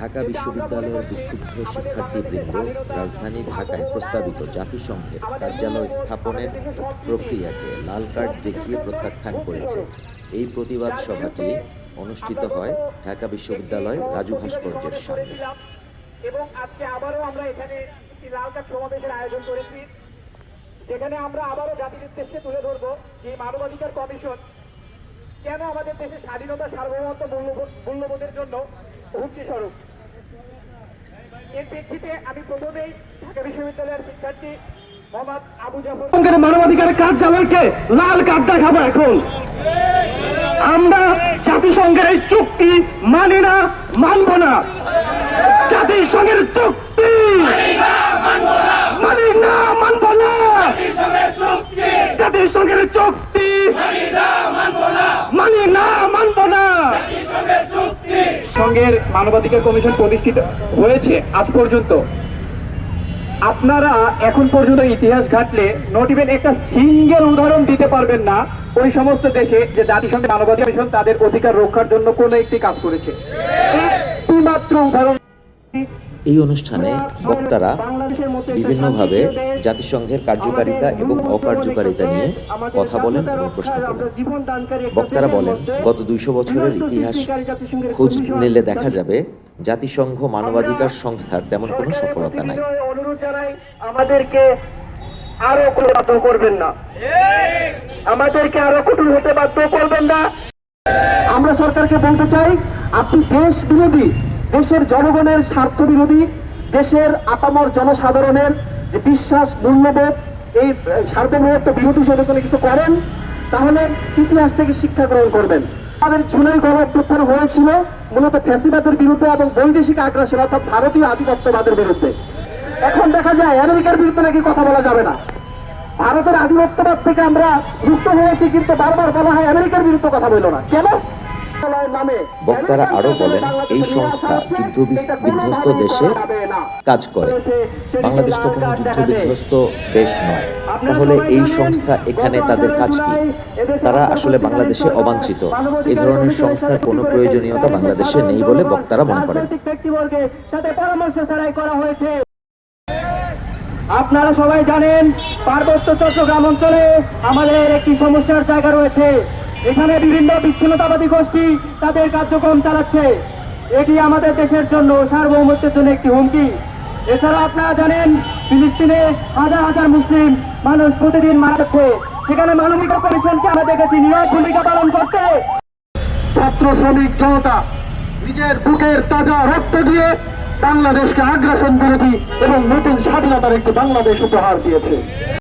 ঢাকা বিশ্ববিদ্যালয়ের বিক্ষুব্ধ শিক্ষার্থীবৃন্দ রাজধানী ঢাকায় প্রস্তাবিত জাতিসংঘের কার্যালয় স্থাপনের প্রক্রিয়াকে লাল কার্ড দেখিয়ে প্রত্যাখ্যান করেছে। এই প্রতিবাদ সভাটি অনুষ্ঠিত হয় ঢাকা বিশ্ববিদ্যালয় রাজু ভাস্কর্যের সামনে। এবং আজকে আবারও আমরা এখানে একটি লাল কার্ড সমাবেশের আয়োজন করেছি। যেখানে আমরা আবারও জাতির উদ্দেশ্যে তুলে ধরবো যে মানবাধিকার কমিশন কেন আমাদের দেশে স্বাধীনতা সার্বভৌমত্ব মূল্যবোধের জন্য হুমকি স্বরূপ? এর প্রেক্ষিতে আমি প্রথমেই ঢাকা বিশ্ববিদ্যালয়ের শিক্ষার্থী মোহাম্মদ আবু জাফর জাতিসংঘের মানবাধিকার কার্যালয়কে লাল কার্ড দেখাবো এখন। আমরা জাতিসংঘের এই চুক্তি মানি না, মানব না। জাতিসংঘের চুক্তি মানি না মানব না জাতিসংঘের চুক্তি মানি না মানব না সংঘের মানবাধিকার কমিশন প্রতিষ্ঠিত হয়েছে আজ পর্যন্ত। আপনারা এখন পর্যন্ত ইতিহাস ঘাটলে নট ইভেন একটা সিঙ্গেল উদাহরণ দিতে পারবেন না ওই সমস্ত দেশে যে জাতিসংঘের মানবাধিকার কমিশন তাদের অধিকার রক্ষার জন্য কোনো একটি কাজ করেছে। একটি মাত্র উদাহরণ এই অনুষ্ঠানে বক্তারা বিভিন্নভাবে জাতিসংঘের কার্যকারিতা এবং অকার্যকারিতা নিয়ে কথা বলেন এবং প্রশ্ন করেন বক্তারা বলেন, গত দুইশো বছরের ইতিহাস খোঁজ নিলে দেখা যাবে জাতিসংঘ মানবাধিকার সংস্থার তেমন কোনো সফলতা নাই। আমাদেরকে আরও বাধ্য করবেন না। আমাদেরকে আরও কঠোর হতে বাধ্য করবেন না। আমরা সরকারকে বলতে চাই, আপনি দেশ বিরোধী। দেশের জনগণের স্বার্থ বিরোধী দেশের আপামর জনসাধারণের যে বিশ্বাস, মূল্যবোধ, এই সার্বভৌমত্ব বিরোধী যদি কিছু করেন, তাহলে ইতিহাস থেকে শিক্ষা গ্রহণ করবেন। আমাদের জুলাই গণঅভ্যুত্থান হয়েছিল মূলত ফ্যাসিবাদের বিরুদ্ধে এবং বৈদেশিক আগ্রাসন, অর্থাৎ ভারতীয় আধিপত্যবাদের বিরুদ্ধে। এখন দেখা যায়, আমেরিকার বিরুদ্ধে নাকি কথা বলা যাবে না। ভারতের আধিপত্যবাদ থেকে আমরা মুক্ত হয়েছি, কিন্তু বারবার বলা হয় আমেরিকার বিরুদ্ধে কথা বলল না। কেন? বক্তারা আরও বলেন এই সংস্থা যুদ্ধ বিধ্বস্ত দেশে কাজ করে। বাংলাদেশ তো কোনো যুদ্ধ বিধ্বস্ত দেশ নয়। তাহলে এই সংস্থা এখানে তাদের কাজ কি? তারা আসলে বাংলাদেশে অবাঞ্ছিত। এই ধরনের সংস্থার কোনো প্রয়োজনীয়তা বাংলাদেশে নেই বলে বক্তারা মনে করেন। আপনারা সবাই জানেন পার্বত্য চট্টগ্রাম অঞ্চলে আমাদের একটি সমস্যার জায়গা রয়েছে। এখানে বিভিন্ন বিচ্ছিন্নতাবাদী গোষ্ঠী তাদের কার্যক্রম চালাচ্ছে। এটি আমাদের দেশের জন্য সার্বভৌমত্বের জন্য একটি হুমকি। এছাড়া আপনারা জানেন, ফিলিস্তিনে হাজার হাজার মুসলিম মানুষ প্রতিদিন মারা যাচ্ছে। সেখানে মানবিক কমিশনকে আমরা দেখেছি নিয়োগ ভূমিকা পালন করতে ছাত্র শ্রমিক জনতা নিজের বুকের তাজা রক্ত দিয়ে বাংলাদেশকে আগ্রাসন বিরোধী এবং নতুন স্বাধীনতার একটি বাংলাদেশ উপহার দিয়েছে।